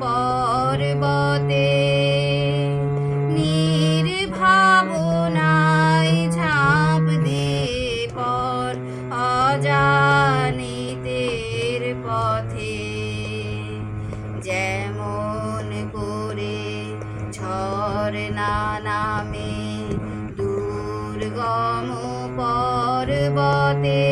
পর্বতে নির্ভাবনায় ঝাঁপ দে পর অজানিতের পথে। যেমন করে ঝর্ণা নামে দুর্গম পর্বতে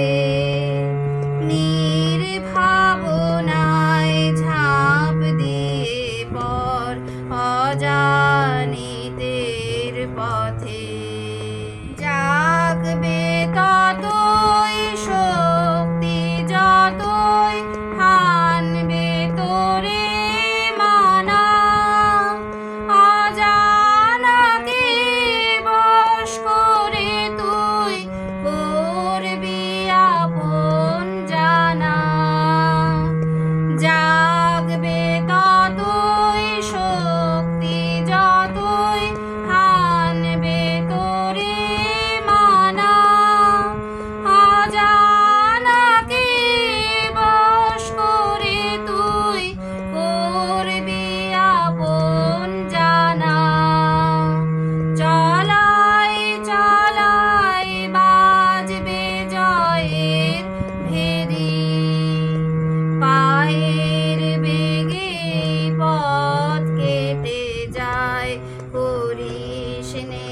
আসেনি